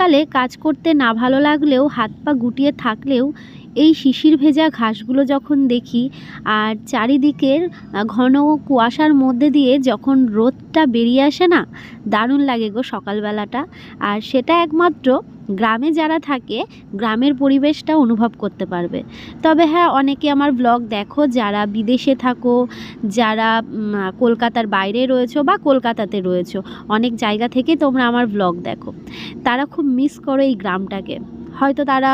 শীতকালে কাজ করতে না ভালো লাগলেও হাত পা গুটিয়ে থাকলেও এই শিশির ভেজা ঘাসগুলো যখন দেখি আর চারিদিকের ঘন কুয়াশার মধ্যে দিয়ে যখন রোদটা বেরিয়ে আসে না, দারুণ লাগে গো সকালবেলাটা। আর সেটা একমাত্র গ্রামে যারা থাকে, গ্রামের পরিবেশটা অনুভব করতে পারবে। তবে হ্যাঁ অনেকে আমার ব্লগ দেখো, যারা বিদেশে থাকো, যারা কলকাতার বাইরে রয়েছো বা কলকাতাতে রয়েছো, অনেক জায়গা থেকে তোমরা আমার ব্লগ দেখো। তারা খুব মিস করো এই গ্রামটাকে। হয়তো তারা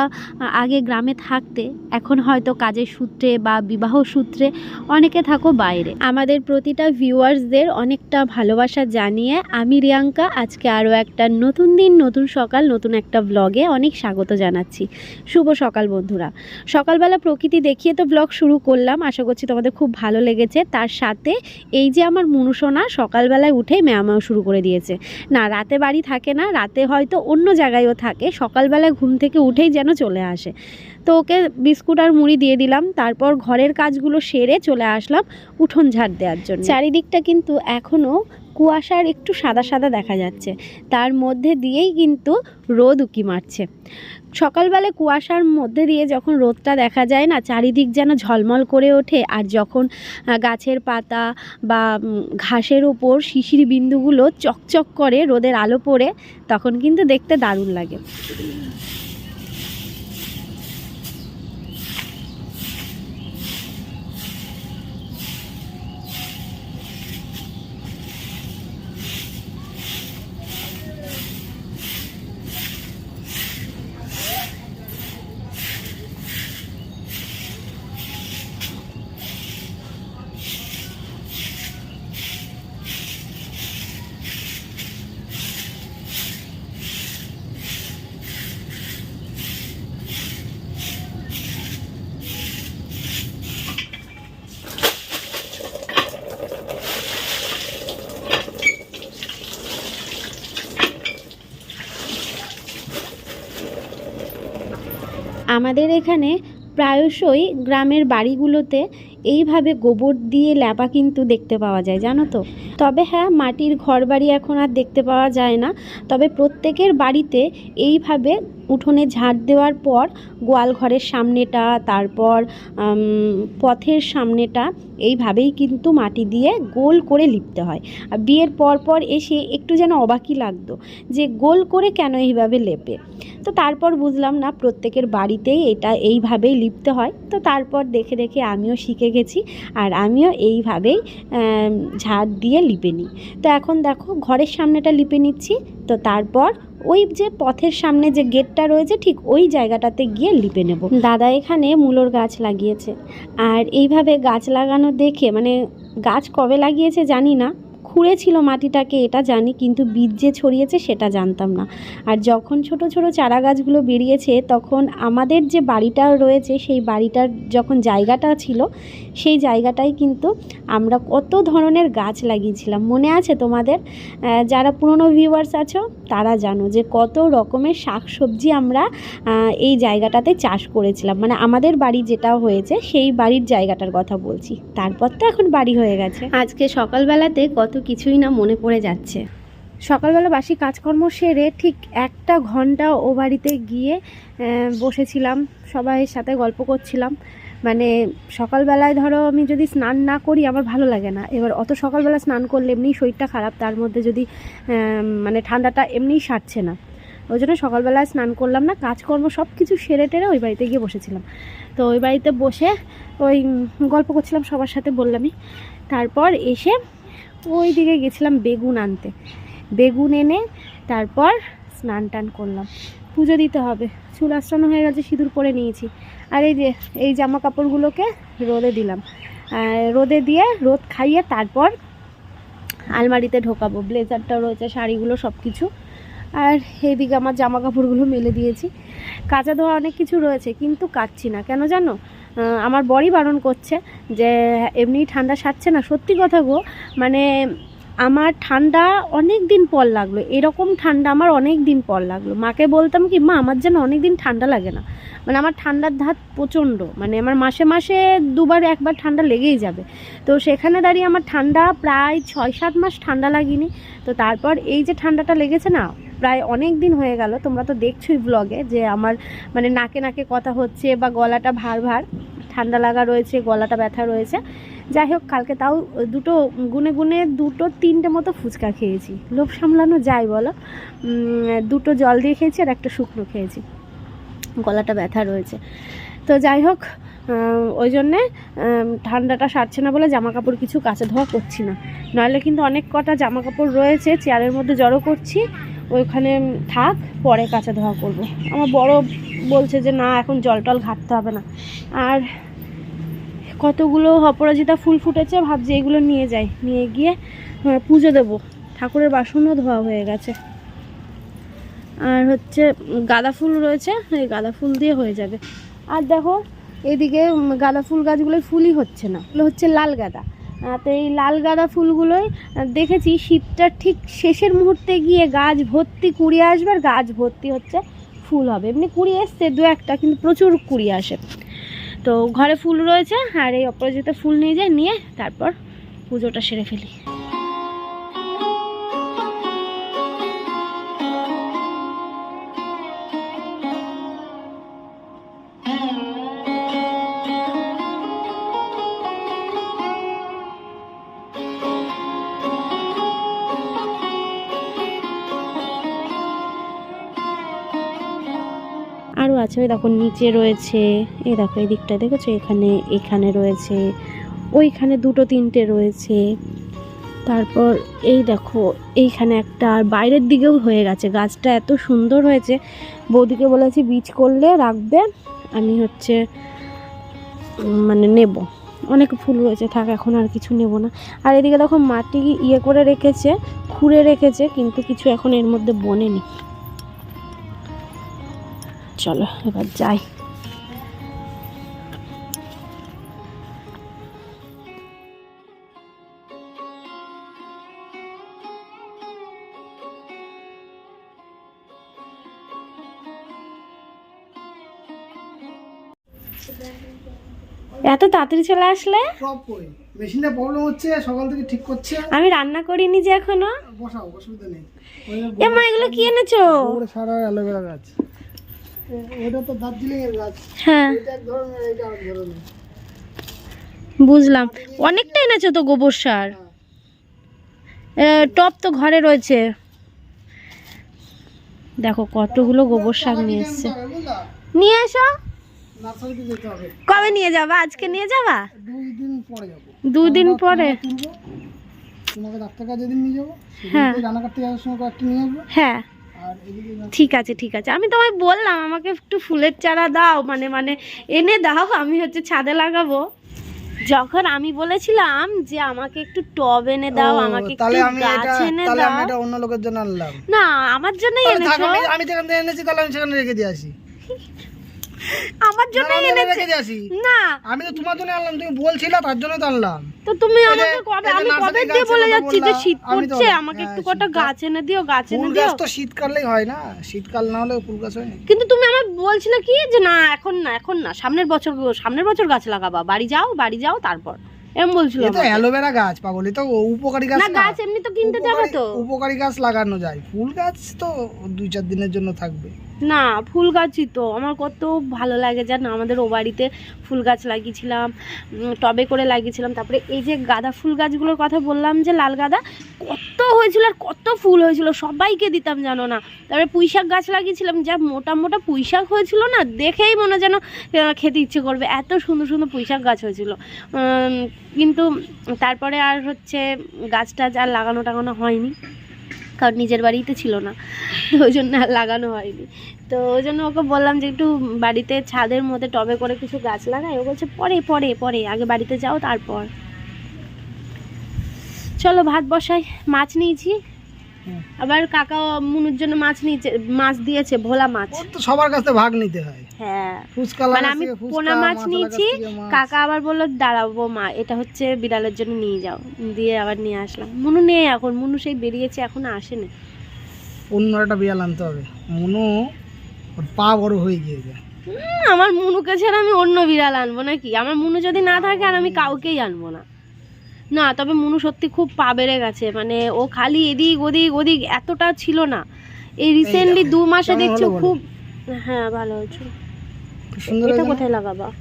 আগে গ্রামে থাকতে, এখন হয়তো কাজের সূত্রে বা বিবাহ সূত্রে অনেকে থাকো বাইরে। আমাদের প্রতিটা ভিউয়ার্সদের অনেকটা ভালোবাসা জানিয়ে আমি রিয়াঙ্কা আজকে আরও একটা নতুন দিন, নতুন সকাল, নতুন একটা ব্লগে অনেক স্বাগত জানাচ্ছি। শুভ সকাল বন্ধুরা। সকালবেলা প্রকৃতি দেখিয়ে তো ব্লগ শুরু করলাম। আশা করছি তোমাদের খুব ভালো লেগেছে। তার সাথে এই যে আমার মনুষোনা সকালবেলায় উঠে ম্যামাও শুরু করে দিয়েছে। না, রাতে বাড়ি থাকে না, রাতে হয়তো অন্য জায়গায়ও থাকে। সকালবেলায় ঘুম থেকে উঠেই যেন চলে আসে। তো ওকে বিস্কুট আর মুড়ি দিয়ে দিলাম, তারপর ঘরের কাজগুলো সেরে চলে আসলাম উঠোন ঝাড় দেওয়ার জন্য। চারিদিকটা কিন্তু এখনও কুয়াশার একটু সাদা সাদা দেখা যাচ্ছে, তার মধ্যে দিয়েই কিন্তু রোদ উকি মারছে। সকালবেলা কুয়াশার মধ্যে দিয়ে যখন রোদটা দেখা যায় না, চারিদিক যেন ঝলমল করে ওঠে আর যখন গাছের পাতা বা ঘাসের ওপর শিশির বিন্দুগুলো চকচক করে রোদের আলো পড়ে, তখন কিন্তু দেখতে দারুণ লাগে। আমাদের এখানে প্রায়শই গ্রামের বাড়িগুলোতে এইভাবে গোবর দিয়ে ল্যাপা কিন্তু দেখতে পাওয়া যায়, জানো তো? তবে হ্যাঁ মাটির ঘর বাড়ি এখন আর দেখতে পাওয়া যায় না। তবে প্রত্যেকের বাড়িতে এইভাবে উঠোনে ঝাড় দেওয়ার পর গোয়াল ঘরের সামনেটা, তারপর পথের সামনেটা এইভাবেই কিন্তু মাটি দিয়ে গোল করে লিপতে হয়। আর বিয়ের পর পর এসে একটু যেন অবাকই লাগতো যে গোল করে কেন এইভাবে লেপে? তো তারপর বুঝলাম না, প্রত্যেকের বাড়িতেই এটা এইভাবেই লিপতে হয়। তো তারপর দেখে দেখে আমিও শিখে গেছি। আর আমিও এইভাবেই ঝাড় দিয়ে লিপে নিই। তো এখন দেখো ঘরের সামনেটা লিপে নিচ্ছি। তো তারপর ওই যে পথের সামনে যে গেটটা রয়েছে, ঠিক ওই জায়গাটাতে গিয়ে লিপে নেব। দাদা এখানে মূলোর গাছ লাগিয়েছে। আর এইভাবে গাছ লাগানো দেখে মানে গাছ কবে লাগিয়েছে জানি না খুঁড়েছিল মাটিটাকে, এটা জানি, কিন্তু বীজ যে ছড়িয়েছে সেটা জানতাম না। আর যখন ছোট ছোট চারা গাছগুলো বেরিয়েছে, তখন আমাদের যে বাড়িটা রয়েছে, সেই বাড়িটার যখন জায়গাটা ছিল, সেই জায়গাটায় কিন্তু আমরা কত ধরনের গাছ লাগিয়েছিলাম। মনে আছে তোমাদের? যারা পুরনো ভিউয়ার্স আছো, তারা জানো যে কত রকমের শাক সবজি আমরা এই জায়গাটাতে চাষ করেছিলাম। মানে আমাদের বাড়ি যেটা হয়েছে, সেই বাড়ির জায়গাটার কথা বলছি। তারপর তো এখন বাড়ি হয়ে গেছে। আজকে সকালবেলাতে কত কিছুই না মনে পড়ে যাচ্ছে। সকালবেলা বাসি কাজকর্ম সেরে ঠিক একটা ঘণ্টা ও বাড়িতে গিয়ে বসেছিলাম। সবাইয়ের সাথে গল্প করছিলাম। মানে সকালবেলায় ধরো আমি যদি স্নান না করি আমার ভালো লাগে না। এবার অত সকালবেলা স্নান করলে এমনিই শরীরটা খারাপ, তার মধ্যে যদি মানে ঠান্ডাটা এমনিই সারছে না। ওই জন্য সকালবেলায় স্নান করলাম না, কাজকর্ম সব কিছু সেরে টেরে ওই বাড়িতে গিয়ে বসেছিলাম। তো ওই বাড়িতে বসে ওই, গল্প করছিলাম সবার সাথে বললামই। তারপর এসে ওই দিকে গেছিলাম বেগুন আনতে। বেগুন এনে তারপর স্নান টান করলাম। পুজো দিতে হবে। চুল আশ্রানো হয়ে গেছে, সিঁদুর পরে নিয়েছি। আর এই যে, এই জামা কাপড়গুলোকে রোদে দিলাম। রোদে দিয়ে রোদ খাইয়ে তারপর আলমারিতে ঢোকাবো। ব্লেজারটা রয়েছে, শাড়িগুলো সব কিছু আর এইদিকে আমার জামা কাপড়গুলো মেলে দিয়েছি। কাঁচা ধোয়া অনেক কিছু রয়েছে, কিন্তু কাচ্ছি না। কেন জানো? আমার বড়ই বারণ করছে যে এমনি ঠান্ডা সারছে না। সত্যি কথা গো মানে আমার ঠান্ডা অনেক দিন পর লাগল। এরকম ঠান্ডা আমার অনেক দিন পর লাগল। মাকে বলতাম কি, মা, আমার যেন অনেক দিন ঠান্ডা লাগে না। মানে আমার ঠান্ডার ধাত প্রচণ্ড। মানে আমার মাসে মাসে দুবার, একবার ঠান্ডা লেগেই যাবে। তো সেখানে দাঁড়িয়ে আমার ঠান্ডা প্রায় ছয়, সাত মাস ঠান্ডা লাগেনি। তো তারপর এই যে ঠান্ডাটা লেগেছে না, প্রায় অনেক দিন হয়ে গেল। তোমরা তো দেখছোই ব্লগে যে আমার মানে নাকে নাকে কথা হচ্ছে বা গলাটা ভার ভার। ঠান্ডা লাগা রয়েছে, গলাটা ব্যথা রয়েছে। যাই হোক, কালকে তাও দুটো গুনে গুনে দুটো তিনটে মতো ফুচকা খেয়েছি। লোভ সামলানো যায় বলো। দুটো জল দিয়ে খেয়েছি আর একটা শুকনো খেয়েছি। গলাটা ব্যথা রয়েছে। তো যাই হোক ওই জন্যে ঠান্ডাটা সারছে না বলে জামা কাপড় কিছু কাচা ধোয়া করছি না। নাহলে কিন্তু অনেক কটা জামা কাপড় রয়েছে, চেয়ারের মধ্যে জড়ো করছি। ওইখানে থাক, পরে কাচা ধোয়া করব। আমার বড় বলছে যে, না, এখন জল টল ঘাটতে হবে না। আর কতগুলো অপরাজিতা ফুল ফুটেছে, ভাবছি এগুলো নিয়ে যাই। নিয়ে গিয়ে পুজো দেবো। ঠাকুরের বাসনও ধোয়া হয়ে গেছে। আর হচ্ছে, গাঁদা ফুল রয়েছে, এই গাঁদা ফুল দিয়ে হয়ে যাবে। আর দেখো এদিকে গাঁদা ফুল গাছগুলোই ফুলই হচ্ছে না। এগুলো হচ্ছে লাল গাঁদা। তো এই লাল গাঁদা ফুলগুলোই দেখেছি শীতটার ঠিক শেষের মুহূর্তে গিয়ে গাছ ভর্তি কুড়িয়ে আসবে, আর গাছ ভর্তি হচ্ছে ফুল হবে। এমনি কুড়ি এসছে দু একটা, কিন্তু প্রচুর কুড়ি আসে। তো ঘরে ফুল রয়েছে, আর এই অপরাজিতা ফুল নিয়ে যাই, নিয়ে তারপর পুজোটা সেরে ফেলি। আছে, ওই দেখো নিচে রয়েছে, এই দেখো এই দিকটা দেখেছ? এখানে এখানে রয়েছে, ওইখানে দুটো তিনটে রয়েছে। তারপর এই দেখো, এইখানে একটা আর বাইরের দিকেও হয়ে গেছে। গাছটা এত সুন্দর হয়েছে, বৌদিকে বলেছি বীজ করলে রাখবে, আমি হচ্ছে মানে নেব। অনেক ফুল রয়েছে, থাক, এখন আর কিছু নেব না। আর এদিকে দেখো মাটি ইয়ে করে রেখেছে, খুঁড়ে রেখেছে, কিন্তু কিছু এখন এর মধ্যে বনে বনেনি। চলো এবার যাই। এত তাড়াতাড়ি চলে আসলে? সব কই? মেশিনে প্রবলেম হচ্ছে সকাল থেকে ঠিক করছে। আমি রান্না করিনি যে এখনও। বসাও অসুবিধা নেই। ওই এ মা এগুলো কি এনেছো? সারা অ্যালোভেরা গাছ। ওটা তো দার্জিলিং এর গাছ। হ্যাঁ। এটা এক ধরনের এটা আরেক ধরনের। বুঝলাম। অনেকটা এনেছো তো গোবর সার? এ, টপ তো ঘরে রয়েছে। দেখো কতগুলো গোবর সার নিয়ে এসছে। নিয়ে এসো। কবে নিয়ে যাবা? আজকে নিয়ে যাবা? দুই দিন পরে দুদিন পরে? তোমাকে ডাক্তার কাছে যেদিন নিয়ে যাব হ্যাঁ। রান্না করতে যাওয়ার সময় কয়েকটা নিয়ে আসব। হ্যাঁ। আর এদিকে না- ঠিক আছে ঠিক আছে। আমি তোমায় বললাম আমাকে একটু ফুলের চারা দাও মানে মানে এনে দাও আমি হচ্ছে ছাদে লাগাবো। যখন আমি বলেছিলাম যে আমাকে একটু টব এনে দাও আমাকে একটু তাহলে আমি এটা গাছ এনে তাহলে আমি এটা অন্য লোকের জন্য আনলাম। না আমার জন্যই এনেছো। আমি- আমি যেখান থেকে এনেছি তাহলে আমি সেখানে রেখে দিয়ে আসি। আমার জন্য এনেছো। না। আমি তো তোমার জন্য আনলাম তুমি বলছিলে তার জন্য তো আনলাম। তো তুমি আমাকে কবে আমি কবে দিয়ে বলে যাচ্ছি যে শীত পড়ছে আমাকে হ্যাঁ, একটু কটা গাছ এনে দিও গাছ এনে দিও। তো শীতকালেই হয় না শীতকাল না হলে ফুল গাছ হয় কিন্তু তুমি আমার বলছিলে কি যে না এখন না এখন না সামনের বছর সামনের বছর গাছ লাগাবা বাড়ি যাও বাড়ি যাও তারপর। এরকম বলছিল এ তো অ্যালোভেরা গাছ পাগল তো উপকারী গাছ না গাছ এমনি তো কিনতে যাবে তো। উপকারী গাছ লাগানো যায় ফুল গাছ তো দুই চার দিনের জন্য থাকবে। না, ফুল গাছই তো। আমার কত ভালো লাগে যেন আমাদের ও বাড়িতে ফুল গাছ লাগিয়েছিলাম টবে করে লাগিয়েছিলাম। তারপরে এই যে গাঁদা ফুল গাছগুলোর কথা বললাম যে লাল গাঁদা, কত হয়েছিল আর কত ফুল হয়েছিল, সবাইকে দিতাম, জানো না? তারপরে পুঁই শাক গাছ লাগিয়েছিলাম, যা মোটা মোটা পুঁই শাক হয়েছিল না, দেখেই মনে যেন খেতে ইচ্ছে করবে। এত সুন্দর সুন্দর পুঁই শাক গাছ হয়েছিল। কিন্তু তারপরে আর হচ্ছে গাছ টাছ আর লাগানো টাগানো হয়নি। কারণ নিজের বাড়িতে ছিল না। তো ওই জন্য আর লাগানো হয়নি। তো ওই জন্য ওকে বললাম যে একটু বাড়িতে ছাদের মধ্যে টবে করে কিছু গাছ লাগায় ও বলছে, পরে পরে পরে, আগে বাড়িতে যাও, তারপর। চলো ভাত বসাই, মাছ নিয়েছি। আবার কাকা মুনুর জন্য মাছ নিয়েছে মাছ দিয়েছে ভোলা মাছ। তো সবার কাছ ভাগ নিতে হয়। হ্যাঁ। ফুচকা মানে আমি পোনা মাছ নিয়েছি। কাকা আবার বলল দাঁড়াবো মা এটা হচ্ছে বিড়ালের জন্য নিয়ে যাও। দিয়ে আবার নিয়ে আসলাম। মুনু নেই এখন মুনু সেই বেরিয়েছে এখনও আসেনি। অন্য একটা বিড়াল আনতে হবে। মনু পা বড় হয়ে গিয়েছে। আমার মুনুকে ছাড়া আমি অন্য বিড়াল আনব নাকি? আমার মুনু যদি না থাকে আর আমি কাউকেই আনব না। না তবে মুনু সত্যি খুব পা বেড়ে গেছে। মানে ও খালি এদিক ওদিক ওদিক এতটা ছিল না। এই রিসেন্টলি দু মাসে দেখছি খুব হ্যাঁ ভালো হয়েছে। সুন্দর এটা কোথায় লাগাবা?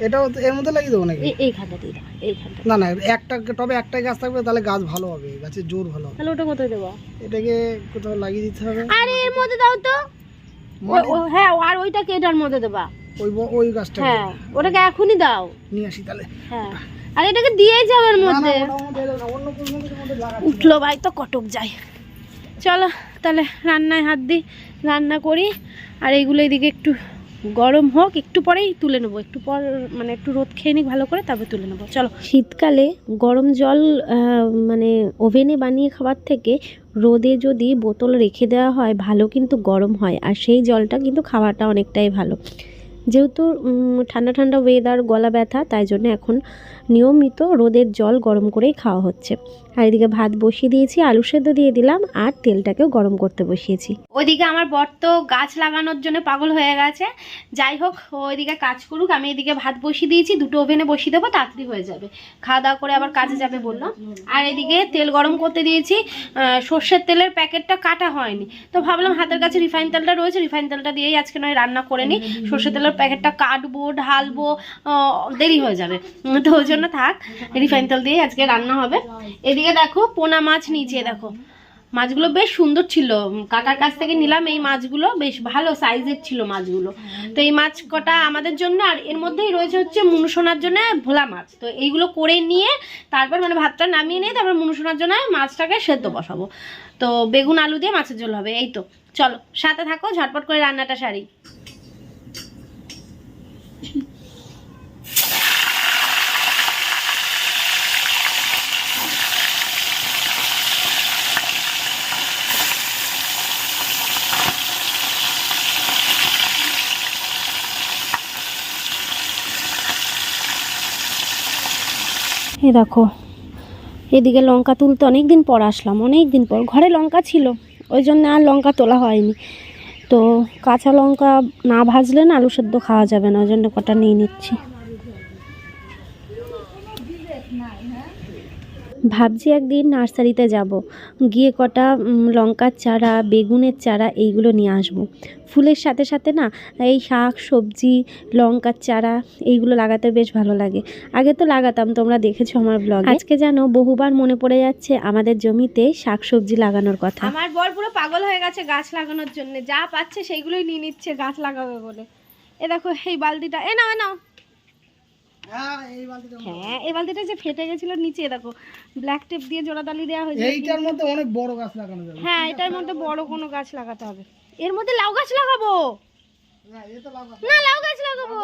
এটাও এর মধ্যে লাগিয়ে দেবো নাকি? এই এইখানটা দিয়ে দাও এইখানটা। না না একটা তবে একটাই গাছ থাকবে তাহলে গাছ ভালো হবে গাছের জোর ভালো হবে। তাহলে ওটা কোথায় দেবো? এটাকে কোথাও লাগিয়ে দিতে হবে। আরে এর মধ্যে দাও তো। ও- হ্যাঁ আর ওইটাকে এটার মধ্যে দেবা? ওই ওই গাছটা হ্যাঁ ওটাকে এখনই দাও। নিয়ে আসি তাহলে। হ্যাঁ। আর এটাকে দিয়ে যাও এর না, না, মধ্যে। উঠল ভাই তো কটক যাই। চলো তাহলে রান্নায় হাত দিই রান্না করি। আর এইগুলো এদিকে একটু গরম হোক একটু পরেই তুলে নেব। একটু পর মানে একটু রোদ খেয়ে নিক ভালো করে তারপর তুলে নেব। চলো। শীতকালে গরম জল মানে ওভেনে বানিয়ে খাবার থেকে রোদে যদি বোতল রেখে দেওয়া হয় ভালো কিন্তু গরম হয়। আর সেই জলটা কিন্তু খাওয়াটা অনেকটাই ভালো। যেহেতু ঠান্ডা ঠান্ডা ওয়েদার গলা ব্যথা তাই জন্য এখন নিয়মিত রোদের জল গরম করেই খাওয়া হচ্ছে। আর এদিকে ভাত বসিয়ে দিয়েছি, আলু সেদ্ধ দিয়ে দিলাম, আর তেলটাকেও গরম করতে বসিয়েছি। ওইদিকে আমার বর তো গাছ লাগানোর জন্য পাগল হয়ে গেছে। যাই হোক ওইদিকে কাজ করুক, আমি এদিকে ভাত বসিয়ে দিয়েছি, দুটো ওভেনে বসিয়ে দেবো, তাড়াতাড়ি হয়ে যাবে। খাওয়া দাওয়া করে আবার কাজে যাবে বলল। আর এদিকে তেল গরম করতে দিয়েছি সর্ষের তেলের প্যাকেটটা কাটা হয়নি। তো ভাবলাম হাতের কাছে রিফাইন তেলটা রয়েছে রিফাইন তেলটা দিয়েই আজকে নয় রান্না করে নিই। সর্ষের তেলের প্যাকেটটা কাটবো, ঢালবো দেরি হয়ে যাবে। তো জন্য থাক রিফাইন তেল দিয়ে আজকে রান্না হবে। এদিকে দেখো, পোনা মাছ নিচে দেখো। মাছগুলো বেশ সুন্দর ছিল। কাকার কাছ থেকে নিলাম, এই মাছগুলো বেশ ভালো সাইজের ছিল মাছগুলো। তো এই মাছ কটা আমাদের জন্য, আর এর মধ্যেই রয়েছে হচ্ছে মুনুসোনার জন্য ভোলা মাছ। তো এইগুলো করে নিয়ে তারপর মানে ভাতটা নামিয়ে নিয়ে তারপর মুনুসোনার জন্য মাছটাকে সেদ্ধ বসাবো। তো বেগুন, আলু দিয়ে মাছের ঝোল হবে, এই তো। চলো, সাথে থাকো, ঝটপট করে রান্নাটা সারি। এ দেখো। এদিকে লঙ্কা তুলতে অনেক দিন পর আসলাম অনেক দিন পর। ঘরে লঙ্কা ছিল, ওই জন্য আর লঙ্কা তোলা হয়নি। তো কাঁচা লঙ্কা না ভাজলে না আলু সেদ্ধ খাওয়া যাবে না, ওই জন্য কটা নিয়ে নিচ্ছি। ভাবছি একদিন নার্সারিতে যাব। গিয়ে কটা লঙ্কার চারা বেগুনের চারা এইগুলো নিয়ে আসব। ফুলের সাথে সাথে না এই শাক সবজি লঙ্কার চারা এইগুলো লাগাতে বেশ ভালো লাগে। আগে তো লাগাতাম তোমরা দেখেছ আমার ব্লগ আজকে যেন বহুবার মনে পড়ে যাচ্ছে আমাদের জমিতে শাক সবজি লাগানোর কথা। আমার বর পুরো পাগল হয়ে গেছে গাছ লাগানোর জন্য। যা পাচ্ছে সেইগুলোই নিয়ে নিচ্ছে গাছ লাগাবে বলে। এ দেখো এই বালতিটা এ নাও এ নাও। হ্যাঁ এই বালতিটা হ্যাঁ যে ফেটে গেছিল নিচে দেখো ব্ল্যাক টেপ দিয়ে জোড়াতালি দেওয়া হয়েছে। এইটার মধ্যে অনেক বড় গাছ লাগানো যাবে। হ্যাঁ এটার মধ্যে বড় কোনো গাছ লাগাতে হবে। এর মধ্যে লাউ গাছ লাগাবো? না লাউ গাছ লাগাবো।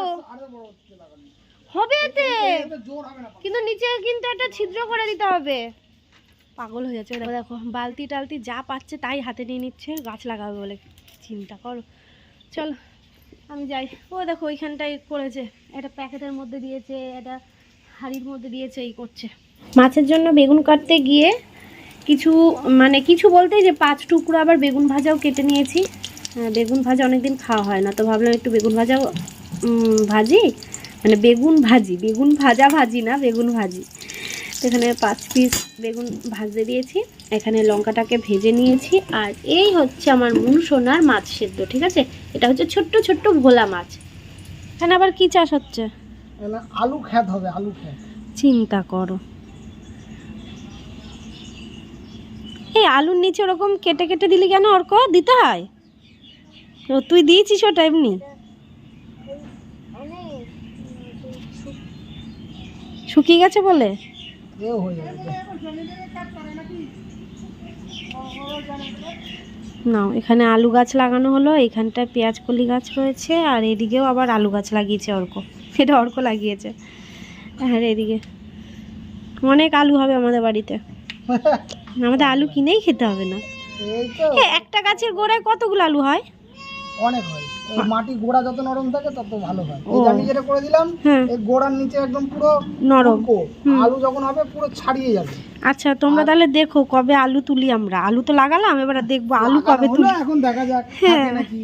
হবে এতে? কিন্তু নিচে কিন্তু একটা ছিদ্র করে দিতে হবে। পাগল হয়ে যাচ্ছে। দেখো দেখো বালতি টালতি যা পাচ্ছে তাই হাতে নিয়ে নিচ্ছে গাছ লাগাবে বলে। চিন্তা করো। চলো। আমি যাই। ও দেখো, ওইখানটায় করেছে। একটা প্যাকেটের মধ্যে দিয়েছে, একটা হাড়ির মধ্যে দিয়েছে, এই করছে। মাছের জন্য বেগুন কাটতে গিয়ে কিছু মানে কিছু বলতে যে পাঁচ টুকরো আবার বেগুন ভাজাও কেটে নিয়েছি। বেগুন ভাজা অনেকদিন খাওয়া হয় না, তো ভাবলাম একটু বেগুন ভাজাও ভাজি। মানে বেগুন ভাজি, বেগুন ভাজা ভাজি না, বেগুন ভাজি। এখানে পাঁচ পিস বেগুন ভাজতে দিয়েছি এখানে লঙ্কাটাকে ভেজে নিয়েছি আর এই হচ্ছে আমার মুন সোনার মাছ সেদ্ধ ঠিক আছে এটা হচ্ছে ছোট্ট ছোট্ট ভোলা মাছ এখানে আবার কি চাষ হচ্ছে আলু খ্যাত হবে আলু খ্যাত চিন্তা করো এই আলুর নিচে ওরকম কেটে কেটে দিলি কেন অর্ক দিতে হয় তুই দিয়েছিস ওটা এমনি শুকিয়ে গেছে বলে এও হয়ে যাবে নাও এখানে আলু গাছ লাগানো হলো এখানটায় পেঁয়াজ কলি গাছ রয়েছে আর এদিকেও আবার আলু গাছ লাগিয়েছে অর্ক। এটা অর্ক লাগিয়েছে। হ্যাঁ এদিকে অনেক আলু হবে আমাদের বাড়িতে। আমাদের আলু কিনেই খেতে হবে না। একটা গাছের গোড়ায় কতগুলো আলু হয়? অনেক হয়। মাটি গোড়া যত নরম থাকে তত ভালো হয়। এই আমি যেটা করে দিলাম হ্যাঁ। এই গোড়ার নিচে একদম পুরো নরম। আলু যখন হবে পুরো ছাড়িয়ে যাবে। আচ্ছা তোমরা তাহলে দেখো কবে আলু তুলি আমরা। আলু তো লাগালাম এবারে দেখব আলু কবে তুলি। এখন দেখা যাক হ্যাঁ। নাকি।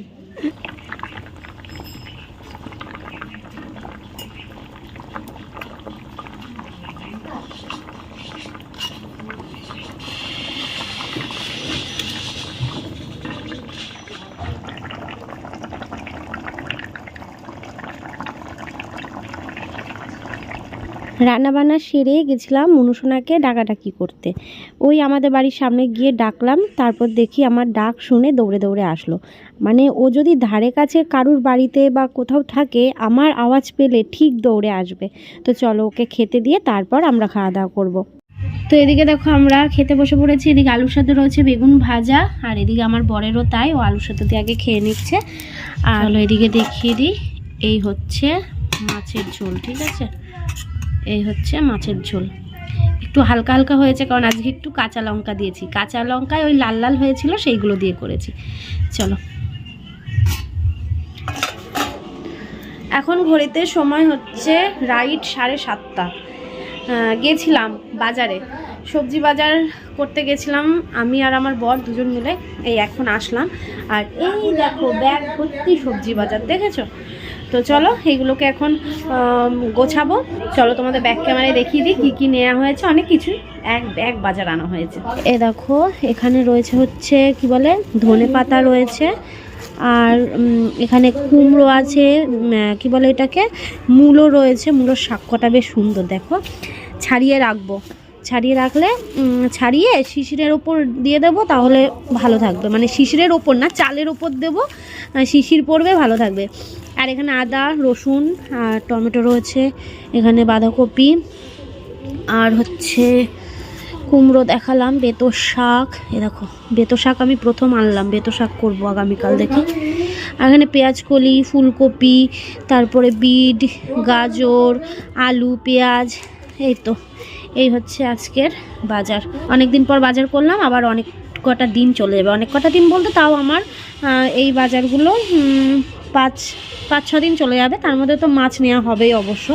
রান্নাবান্না সেরে গেছিলাম মনুসোনাকে ডাকাডাকি করতে। ওই আমাদের বাড়ির সামনে গিয়ে ডাকলাম, তারপর দেখি আমার ডাক শুনে দৌড়ে দৌড়ে আসলো। মানে ও যদি ধারে কাছে কারুর বাড়িতে বা কোথাও থাকে, আমার আওয়াজ পেলে ঠিক দৌড়ে আসবে। তো চলো ওকে খেতে দিয়ে তারপর আমরা খাওয়া দাওয়া করব। তো এদিকে দেখো আমরা খেতে বসে পড়েছি, এদিকে আলুর সাথে রয়েছে বেগুন ভাজা, আর এদিকে আমার বরেরও তাই, ও আলুর সাথে দিয়ে আগে খেয়ে নিচ্ছে। আর এদিকে দেখিয়ে দিই, এই হচ্ছে মাছের ঝোল, ঠিক আছে? এই হচ্ছে মাছের ঝোল। একটু হালকা হালকা হয়েছে কারণ আজকে একটু কাঁচা লঙ্কা দিয়েছি। কাঁচা লঙ্কায় ওই লাল লাল হয়েছিল সেইগুলো দিয়ে করেছি। চলো। এখন ঘড়িতে সময় হচ্ছে রাইট সাড়ে সাতটা। গেছিলাম বাজারে। সবজি বাজার করতে গেছিলাম আমি আর আমার বর দুজন মিলে। এই এখন আসলাম। আর এই দেখো ব্যাগ ভর্তি সবজি বাজার, দেখেছ? তো চলো এইগুলোকে এখন গোছাবো। চলো তোমাদের ব্যাগ ক্যামেরায় দেখিয়ে দিই কী কী নেওয়া হয়েছে। অনেক কিছুই এক ব্যাগ বাজার আনা হয়েছে। এ দেখো, এখানে রয়েছে হচ্ছে, কি বলে, ধনে পাতা রয়েছে। আর এখানে কুমড়ো আছে কি বলে এটাকে, মূলো রয়েছে। মূলোর শাক কটা বেশ সুন্দর, দেখো। ছাড়িয়ে রাখব। ছাড়িয়ে রাখলে ছাড়িয়ে শিশিরের ওপর দিয়ে দেবো, তাহলে ভালো থাকবে। মানে শিশিরের ওপর না, চালের ওপর দেবো। শিশির পড়বে, ভালো থাকবে। আর এখানে আদা, রসুন আর টমেটো রয়েছে। এখানে বাঁধাকপি আর হচ্ছে কুমড়ো দেখালাম, বেতো শাক। এ দেখো, বেতো শাক আমি প্রথম আনলাম, বেতো শাক করব আগামীকাল দেখি। এখানে পেঁয়াজ কলি, ফুলকপি, তারপরে বিট, গাজর, আলু, পেঁয়াজ, এই তো। এই হচ্ছে আজকের বাজার। অনেক দিন পর বাজার করলাম, আবার অনেক কটা দিন চলে যাবে। অনেক কটা দিন বলতে তাও আমার এই বাজারগুলো পাঁচ পাঁচ ছ দিন চলে যাবে। তার মধ্যে তো মাছ নেওয়া হবেই অবশ্য।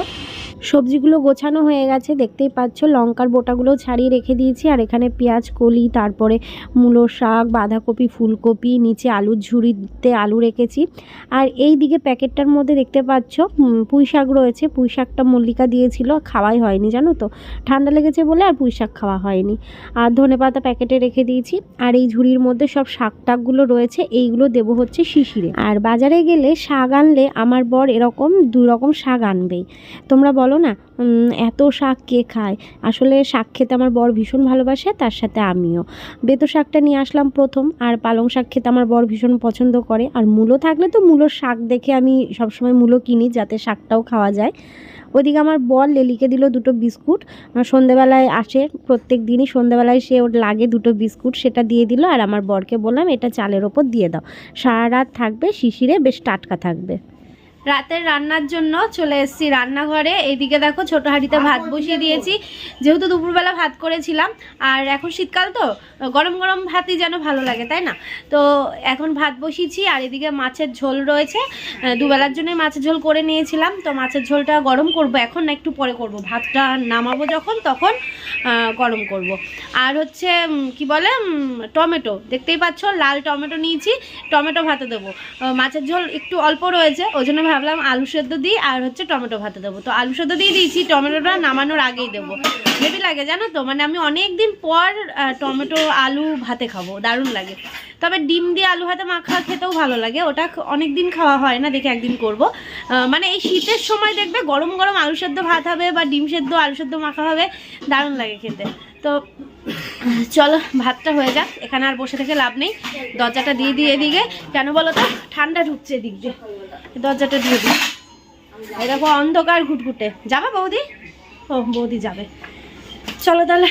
সবজিগুলো গোছানো হয়ে গেছে, দেখতেই পাচ্ছ, লঙ্কার বোটাগুলো ছাড়িয়ে রেখে দিয়েছি, আর এখানে পেঁয়াজ, কলি, তারপরে মূলো শাক, বাঁধাকপি, ফুলকপি, নিচে আলুর ঝুড়িতে আলু রেখেছি। আর এই দিকে প্যাকেটটার মধ্যে দেখতে পাচ্ছ পুঁই শাক রয়েছে, পুঁই শাকটা মল্লিকা দিয়েছিল, খাওয়াই হয়নি, জানো তো? ঠান্ডা লেগেছে বলে আর পুঁই শাক খাওয়া হয়নি। আর ধনে পাতা প্যাকেটে রেখে দিয়েছি, আর এই ঝুড়ির মধ্যে সব শাক টাকগুলো রয়েছে, এইগুলো দেবো হচ্ছে শিশিরে। আর বাজারে গেলে শাক আনলে আমার বর এরকম দু রকম শাক আনবেই। তোমরা বলো না এত শাক কে খায়? আসলে শাক খেতে আমার বর ভীষণ ভালোবাসে, তার সাথে আমিও। বেতো শাকটা নিয়ে আসলাম প্রথম, আর পালং শাক খেতে আমার বর ভীষণ পছন্দ করে। আর মূলো থাকলে তো মূলোর শাক দেখে আমি সবসময় মূলো কিনি, যাতে শাকটাও খাওয়া যায়। ওদিকে আমার বর লেলিকে দিল দুটো বিস্কুট। সন্ধেবেলায় আসে, প্রত্যেক দিনই সন্ধেবেলায় সে ওর লাগে দুটো বিস্কুট, সেটা দিয়ে দিল। আর আমার বরকে বললাম, এটা চালের ওপর দিয়ে দাও। সারা রাত থাকবে, শিশিরে বেশ টাটকা থাকবে। রাতের রান্নার জন্য চলে এসেছি রান্নাঘরে। এইদিকে দেখো ছোট হাঁড়িতে ভাত বসিয়ে দিয়েছি। যেহেতু দুপুরবেলা ভাত করেছিলাম আর এখন শীতকাল তো গরম গরম ভাতই যেন ভালো লাগে তাই না? তো এখন ভাত বসিয়েছি আর এদিকে মাছের ঝোল রয়েছে। দুবেলার জন্যই মাছের ঝোল করে নিয়েছিলাম। তো মাছের ঝোলটা গরম করব এখন না একটু পরে করব। ভাতটা নামাবো যখন তখন গরম করব। আর হচ্ছে কি বলে টমেটো। দেখতেই পাচ্ছ লাল টমেটো নিয়েছি টমেটো ভাতে দেবো। মাছের ঝোল একটু অল্প রয়েছে ওই জন্য ভাবলাম আলু সেদ্ধ দিই আর হচ্ছে টমেটো ভাতে দেবো। তো আলু সেদ্ধ দিয়ে দিয়েছি, টমেটোটা নামানোর আগেই দেবো। হেভি লাগে জানো তো? মানে আমি অনেক দিন পর টমেটো, আলু, ভাতে খাব। দারুণ লাগে। তবে ডিম দিয়ে আলু ভাতে মাখা খেতেও ভালো লাগে। ওটা অনেক দিন খাওয়া হয় না, দেখে একদিন করব। মানে এই শীতের সময় দেখবে গরম গরম আলু সেদ্ধ ভাত হবে বা ডিম সেদ্ধ, আলু সেদ্ধ মাখা হবে, দারুণ লাগে খেতে। তো চলো, ভাতটা হয়ে যাক। এখানে আর বসে থেকে লাভ নেই। দরজাটা দিয়ে দিয়ে এদিকে। কেন বলো তো? ঠান্ডা ঢুকছে এদিক দিয়ে। দরজাটা দিয়ে দিই। এরকম অন্ধকার ঘুটঘুটে। যাবে বৌদি? ও, বৌদি যাবে। চলো তাহলে।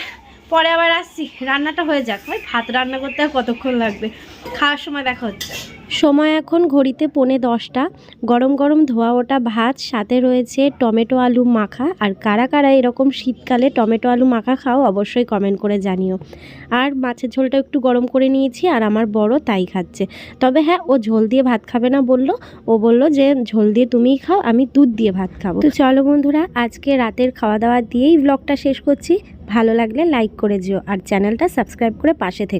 পরে আবার আসছি রান্নাটা হয়ে যাক। ওই ভাত রান্না করতে আর কতক্ষণ লাগবে? খাওয়ার সময় দেখা হচ্ছে। সময় এখন ঘড়িতে পৌনে দশটা। গরম গরম ধোয়া ওটা ভাত, সাথে রয়েছে টমেটো আলু মাখা। আর কারা কারা এরকম শীতকালে টমেটো আলু মাখা খাও অবশ্যই কমেন্ট করে জানিও। আর মাছের ঝোলটা একটু গরম করে নিয়েছি আর আমার বড় তাই খাচ্ছে। তবে হ্যাঁ ও ঝোল দিয়ে ভাত খাবে না বলল। ও বলল যে, ঝোল দিয়ে তুমিই খাও, আমি দুধ দিয়ে ভাত খাব। তো চলো বন্ধুরা, আজকে রাতের খাওয়া দাওয়া দিয়েই ব্লগটা শেষ করছি। ভালো লাগলে লাইক করে যেও। আর চ্যানেলটা সাবস্ক্রাইব করে পাশে থেকে